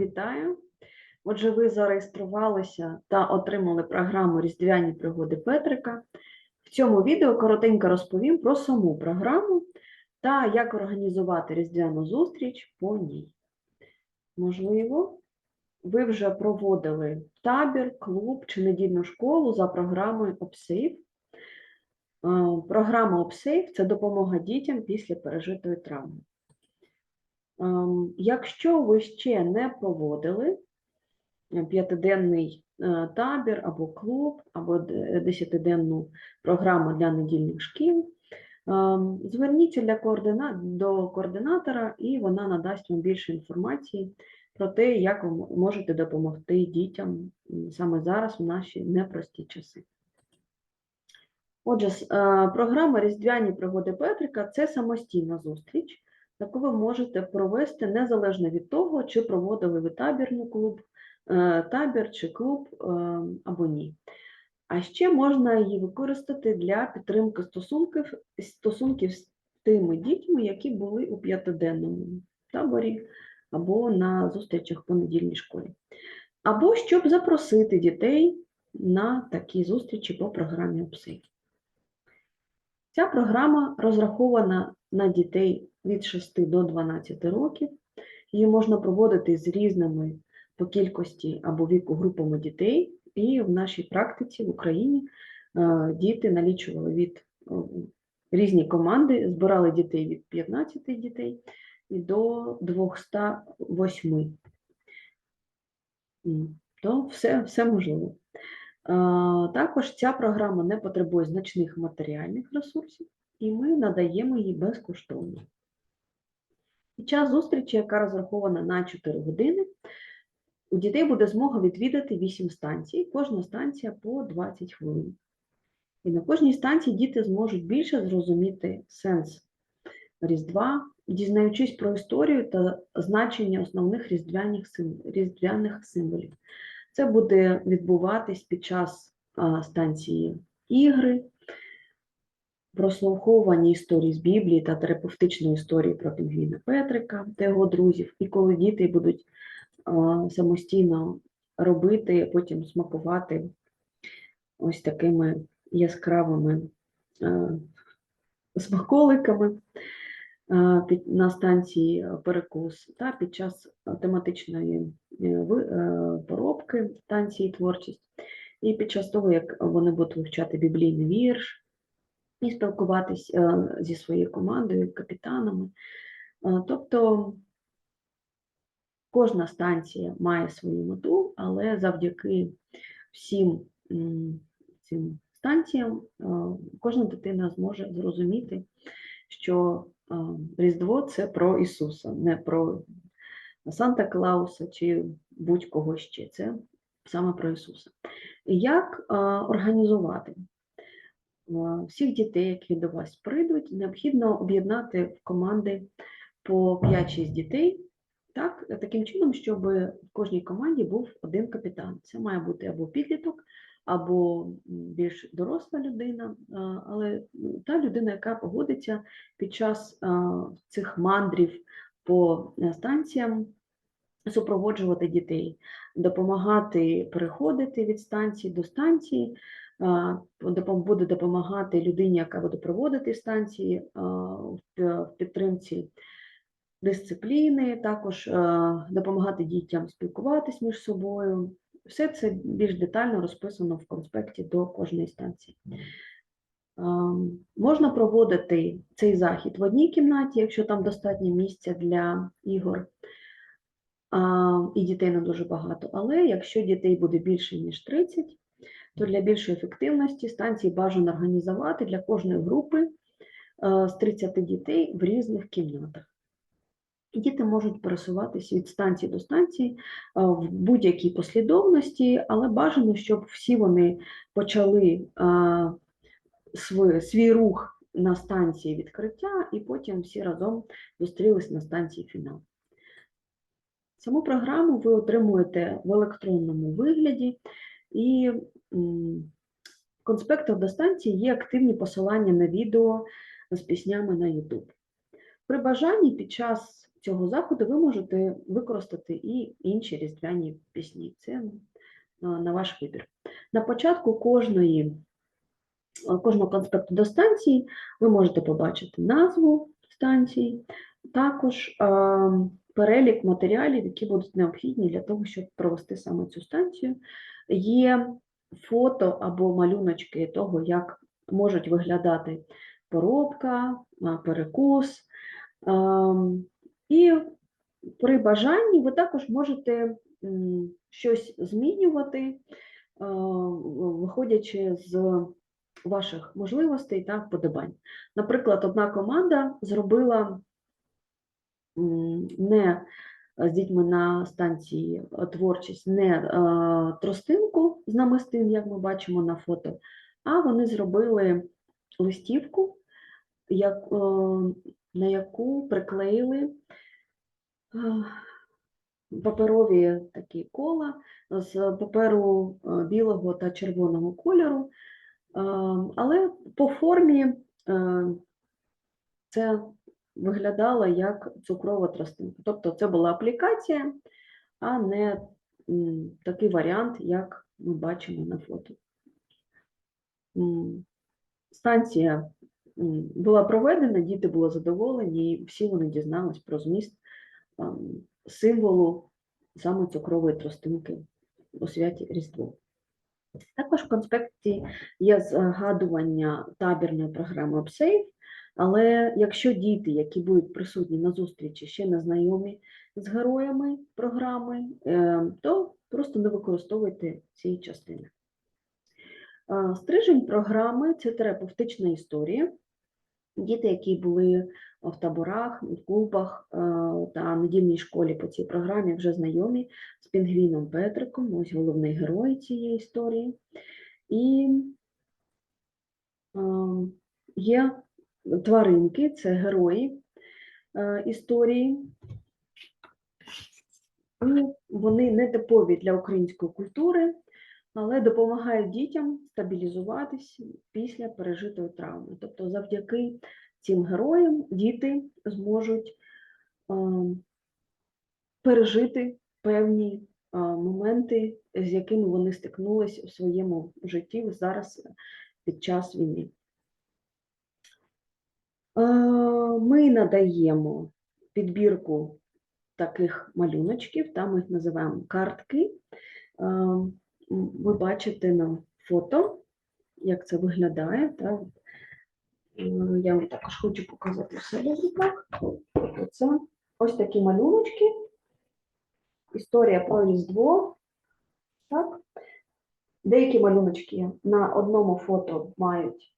Вітаю! Отже, ви зареєструвалися та отримали програму Різдвяні пригоди Петрика. В цьому відео коротенько розповім про саму програму та як організувати різдвяну зустріч по ній. Можливо, ви вже проводили табір, клуб чи недільну школу за програмою OpSafe. Е, Програма OpSafe – це допомога дітям після пережитої травми. Ем, Якщо ви ще не проводили е, п'ятиденний е, табір або клуб, або десятиденну програму для недільних шкіл, ем, зверніться для координа... до координатора, і вона надасть вам більше інформації про те, як ви можете допомогти дітям саме зараз, в наші непрості часи. Отже, е, програма Різдвяні пригоди Петрика це самостійна зустріч, яку ви можете провести незалежно від того, чи проводили ви табірний клуб, е, табір чи клуб е, або ні. А ще можна її використати для підтримки стосунків, стосунків з тими дітьми, які були у п'ятиденному таборі або на зустрічах по недільній школі. Або щоб запросити дітей на такі зустрічі по програмі ОПСИ. Ця програма розрахована на дітей від 6 до 12 років. Її можна проводити з різними по кількості або віку групами дітей. І в нашій практиці в Україні е, діти налічували від е, різні команди, збирали дітей від 15 дітей і до 208. То все, все можливо. Е, Також ця програма не потребує значних матеріальних ресурсів, і ми надаємо її безкоштовно. Під час зустрічі, яка розрахована на 4 години, у дітей буде змога відвідати 8 станцій, кожна станція по 20 хвилин. І на кожній станції діти зможуть більше зрозуміти сенс Різдва, дізнаючись про історію та значення основних різдвяних, символів. Це буде відбуватись під час станції ігри, прослуховування історій з Біблії та терапевтичної історії про пінгвіна Петрика та його друзів. І коли діти будуть самостійно робити, потім смакувати ось такими яскравими смаколиками на станції перекус та під час тематичної е, е, поробки станції творчість, і під час того, як вони будуть вивчати біблійний вірш і спілкуватись е, зі своєю командою, капітанами. Е, Тобто кожна станція має свою мету, але завдяки всім цим станціям е, кожна дитина зможе зрозуміти, що Різдво це про Ісуса, не про Санта Клауса чи будь-кого ще. Це саме про Ісуса. Як організувати? Е, Всіх дітей, які до вас прийдуть, необхідно об'єднати в команди по 5-6 дітей, так, таким чином, щоб в кожній команді був один капітан. Це має бути або підліток, або більш доросла людина, але та людина, яка погодиться під час цих мандрів по е, станціям супроводжувати дітей, допомагати переходити від станції до станції, буде допомагати людині, яка буде проводити станції в підтримці дисципліни, також е, допомагати дітям спілкуватись між собою. Все це більш детально розписано в конспекті до кожної станції. Можна проводити цей захід в одній кімнаті, якщо там достатньо місця для ігор, і дітей не дуже багато. Але якщо дітей буде більше, ніж 30, то для більшої ефективності станції бажано організувати для кожної групи е, з 30 дітей в різних кімнатах. Діти можуть пересуватися від станції до станції в будь-якій послідовності, але бажано, щоб всі вони почали свій, свій рух на станції відкриття, і потім всі разом зустрілись на станції фінал. Саму програму ви отримуєте в електронному вигляді, і в конспектах до станції є активні посилання на відео з піснями на YouTube. При бажанні під час цього заходу ви можете використати і інші різдвяні пісні. Це на ваш вибір. На початку кожної, кожного конспекту до станції ви можете побачити назву станції, також е, перелік матеріалів, які будуть необхідні для того, щоб провести саме цю станцію. Є фото або малюночки того, як можуть виглядати поробка, перекус. Ем, І при бажанні ви також можете щось змінювати, е, виходячи з ваших можливостей та вподобань. Наприклад, одна команда зробила не з дітьми на станції е, творчість не е, тростинку з намистин, як ми бачимо на фото, а вони зробили листівку, як, е, на яку приклеїли е, паперові такі кола з паперу е, білого та червоного кольору, Е, але по формі е, це виглядало як цукрова тростинка. Тобто це була аплікація, а не такий варіант, як ми бачимо на фото. Станція була проведена, діти були задоволені, і всі вони дізнались про зміст символу саме цукрової тростинки у святі Різдво. Також в конспекті є згадування табірної програми OpSafe, але якщо діти, які будуть присутні на зустрічі, ще не знайомі з героями програми, е, то просто не використовуйте ці частини. Е, Стрижень програми це терапевтична історія. Діти, які були в таборах, в клубах е, та недільній школі по цій програмі, вже знайомі з Пінгвіном Петриком, ось головний герой цієї історії. І є тваринки, це герої е, історії. І вони не типові для української культури, але допомагають дітям стабілізуватись після пережитої травми. Тобто, завдяки цим героям діти зможуть е, пережити певні е, моменти, з якими вони стикнулись у своєму житті зараз під час війни. Е, Ми надаємо підбірку таких малюночків, там ми їх називаємо картки. Е, Ви бачите на фото, як це виглядає. Так? Е, Я вам також хочу показати в себе в руках. Це ось такі малюночки. Історія про Різдво. Так? Деякі малюночки на одному фото мають,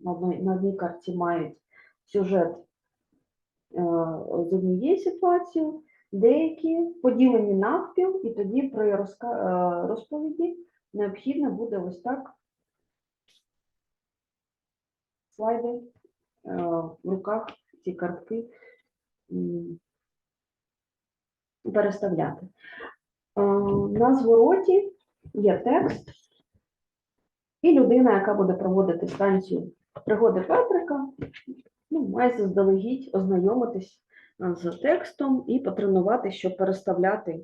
на одній, на одній карті мають сюжет е, з однієї ситуації, деякі поділені навпіл, і тоді при е, розповіді необхідно буде ось так слайди е, в руках ці картки переставляти. Е, На звороті є текст, і людина, яка буде проводити станцію пригоди Петрика, ну, має заздалегідь ознайомитись з текстом і потренувати, щоб переставляти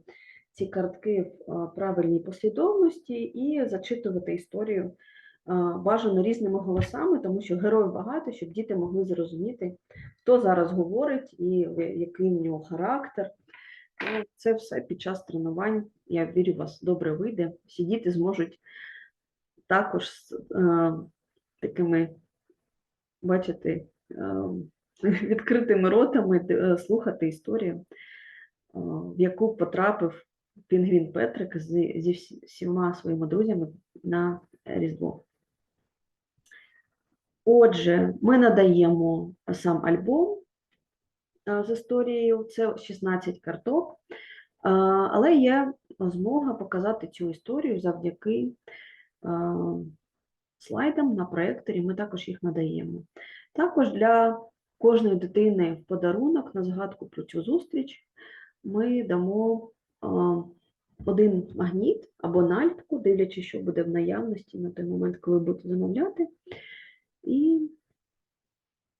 ці картки в правильній послідовності і зачитувати історію бажано різними голосами, тому що героїв багато, щоб діти могли зрозуміти, хто зараз говорить і який в нього характер. Ну, Це все під час тренувань. Я вірю, у вас добре вийде. Всі діти зможуть також з такими, бачите, е, відкритими ротами е, слухати історію, е, в яку потрапив Пінгвін Петрик зі всіма своїми друзями на Різдво. Отже, ми надаємо сам альбом з історією, це 16 карток, але є змога показати цю історію завдяки слайдам на проєкторі, ми також їх надаємо. Також для кожної дитини в подарунок на згадку про цю зустріч ми дамо один магніт або нальтку, дивлячись, що буде в наявності на той момент, коли будете замовляти. І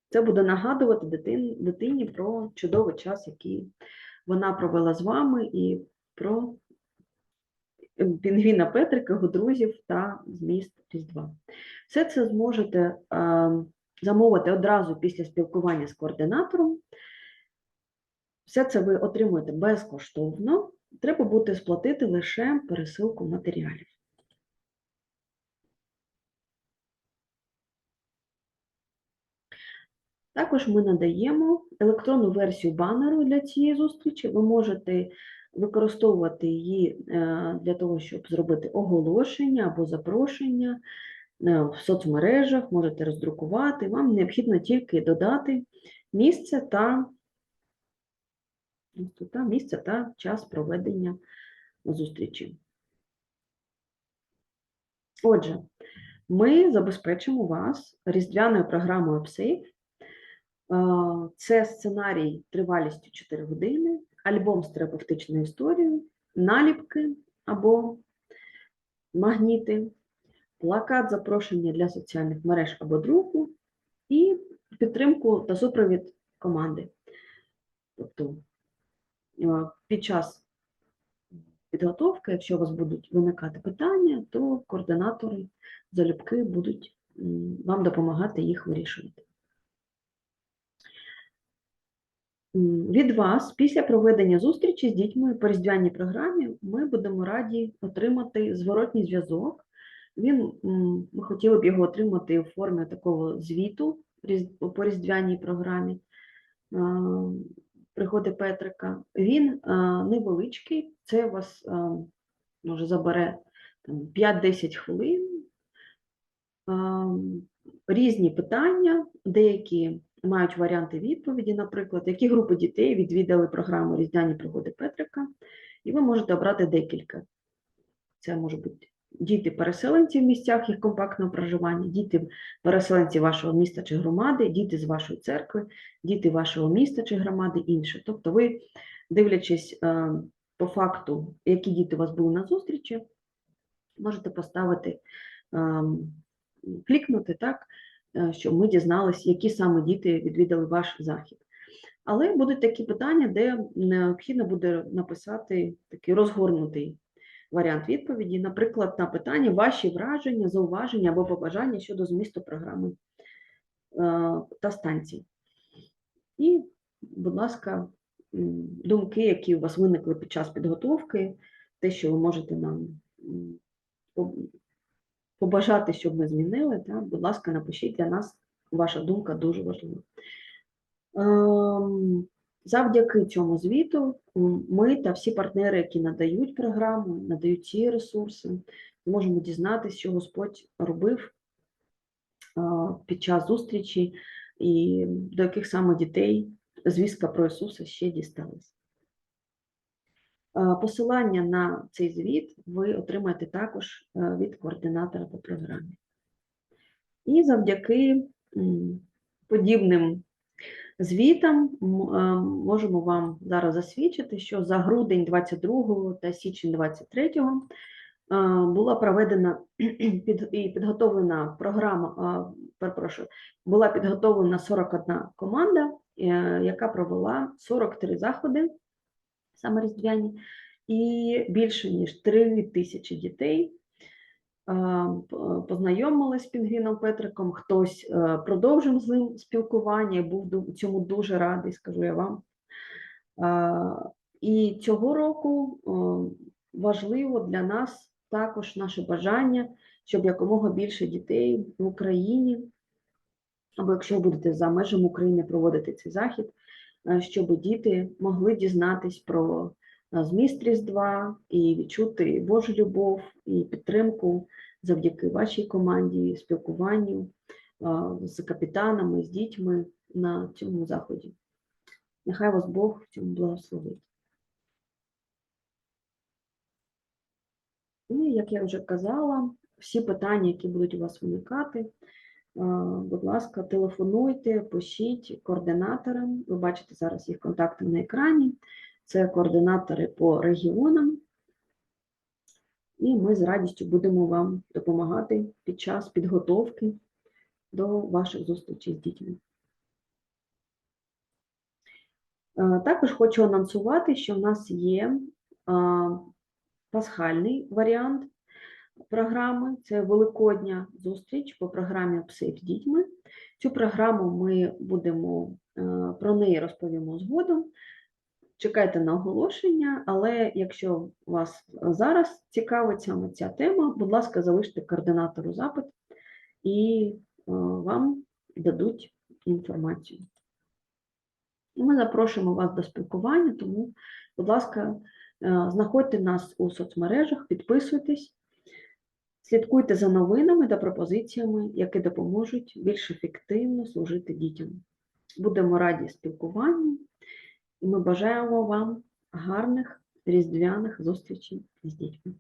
Це буде нагадувати дитин, дитині про чудовий час, який вона провела з вами, і про пінгвіна Петрика, його друзів та зміст Різдва. Все це зможете е, замовити одразу після спілкування з координатором. Все це ви отримуєте безкоштовно. Треба буде сплатити лише пересилку матеріалів. Також ми надаємо електронну версію банеру для цієї зустрічі. Ви можете використовувати її е, для того, щоб зробити оголошення або запрошення е, в соцмережах, можете роздрукувати. Вам необхідно тільки додати місце та, та, місце та час проведення зустрічі. Отже, ми забезпечимо вас різдвяною програмою PSAFE. Е, Це сценарій тривалістю 4 години, альбом з терапевтичною історією, наліпки або магніти, плакат запрошення для соціальних мереж або друку і підтримку та супровід команди. Тобто е, під час підготовки, якщо у вас будуть виникати питання, то координатори залюбки будуть вам допомагати їх вирішувати. Від вас після проведення зустрічі з дітьми по різдвяній програмі ми будемо раді отримати зворотній зв'язок. Він, ми хотіли б його отримати у формі такого звіту по різдвяній програмі приходи Петрика. Він невеличкий, це у вас може забере 5-10 хвилин. Різні питання, деякі мають варіанти відповіді, наприклад, які групи дітей відвідали програму Різдвяні пригоди Петрика, і ви можете обрати декілька. Це може бути діти-переселенці в місцях їх компактного проживання, діти-переселенці вашого міста чи громади, діти з вашої церкви, діти вашого міста чи громади, інше. Тобто ви, дивлячись е, по факту, які діти у вас були на зустрічі, можете поставити, ем, клікнути так, щоб ми дізналися, які саме діти відвідали ваш захід. Але будуть такі питання, де необхідно буде написати такий розгорнутий варіант відповіді, наприклад, на питання ваші враження, зауваження або побажання щодо змісту програми е, та станцій. І, будь ласка, думки, які у вас виникли під час підготовки, те, що ви можете нам побажати, щоб ми змінили, та, будь ласка, напишіть для нас, ваша думка дуже важлива. Ем, Завдяки цьому звіту ми та всі партнери, які надають програму, надають ці ресурси, можемо дізнатися, що Господь робив під час зустрічі і до яких саме дітей звістка про Ісуса ще дісталась. А, Посилання на цей звіт ви отримаєте також е, від координатора по програмі. І завдяки подібним звітам е, можемо вам зараз засвідчити, що за грудень 22 та січень 23 е, була проведена і підготовлена програма, е, перепрошую, була підготовлена 41 команда, е, яка провела 43 заходи, саме різдвяні, і більше ніж 3 тисячі дітей а, п- познайомились з Пінгвіном Петриком, хтось е, продовжив з ним спілкування, був цьому дуже радий, скажу я вам. І цього року е, важливо для нас також наше бажання, щоб якомога більше дітей в Україні, або якщо будете за межами України проводити цей захід, щоб діти могли дізнатись про е, зміст Різдва і відчути Божу любов і підтримку завдяки вашій команді, спілкуванню з капітанами, з дітьми на цьому заході. Нехай вас Бог в цьому благословить. І, як я вже казала, всі питання, які будуть у вас виникати, будь ласка, телефонуйте, пишіть координаторам. Ви бачите зараз їх контакти на екрані. Це координатори по регіонам. І ми з радістю будемо вам допомагати під час підготовки до ваших зустрічей з дітьми. Також хочу анонсувати, що в нас є пасхальний варіант програми. Це Великодня зустріч по програмі «Пси з дітьми. Цю програму ми будемо е, про неї розповімо згодом. Чекайте на оголошення, але якщо вас зараз цікавить саме ця тема, будь ласка, залиште координатору запит і е, вам дадуть інформацію. Ми запрошуємо вас до спілкування, тому, будь ласка, е, знаходьте нас у соцмережах, підписуйтесь, слідкуйте за новинами та пропозиціями, які допоможуть більш ефективно служити дітям. Будемо раді спілкуванню, і ми бажаємо вам гарних різдвяних зустрічей з дітьми.